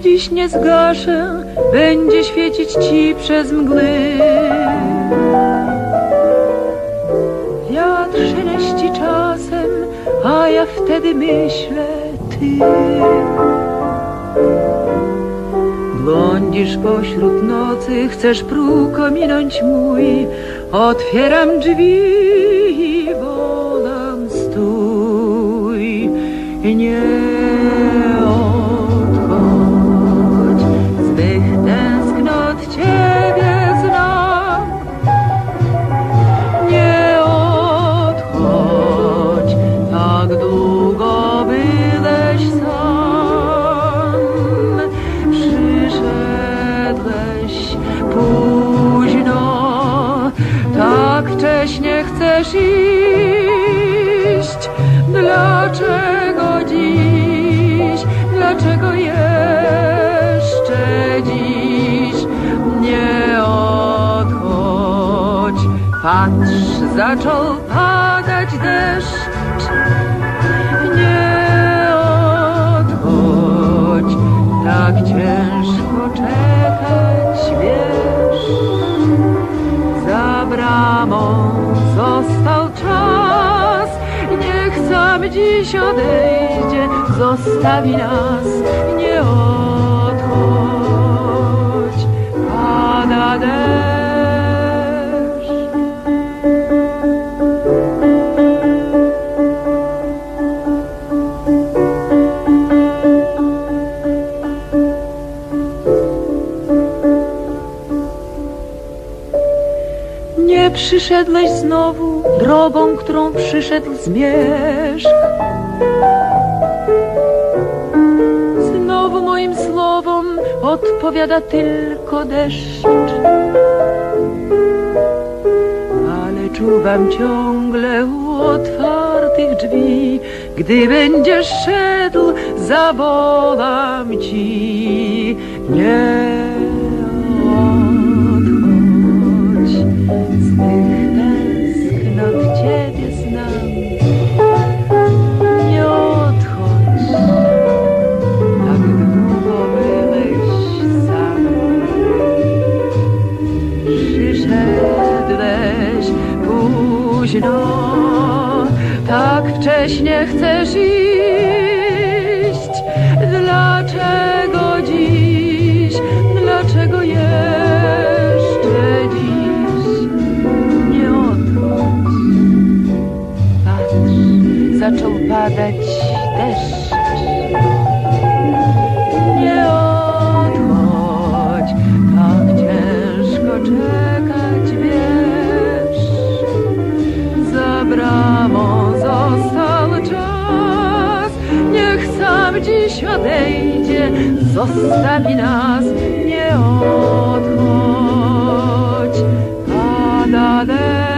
dziś nie zgaszę, będzie świecić ci przez mgły. Wiatr szeleści czasem, a ja wtedy myślę, ty. Błądzisz pośród nocy, chcesz próg ominąć mój. Otwieram drzwi i wołam stój. Nie chcesz iść. Dlaczego dziś, dlaczego jeszcze dziś nie odchodź? Patrz, zaczął padać czas, niech sam dziś odejdzie, zostawi nas, nie Nie przyszedłeś znowu drogą, którą przyszedł zmierzch. Znowu moim słowom odpowiada tylko deszcz. Ale czuwam ciągle u otwartych drzwi. Gdy będziesz szedł, zawołam ci. Nie tak wcześnie chcesz iść. Dlaczego dziś, dlaczego jeszcze dziś nie odchodź? Patrz, zaczął padać deszcz. dziś odejdzie, zostawi nas, nie odchodź. Adadej.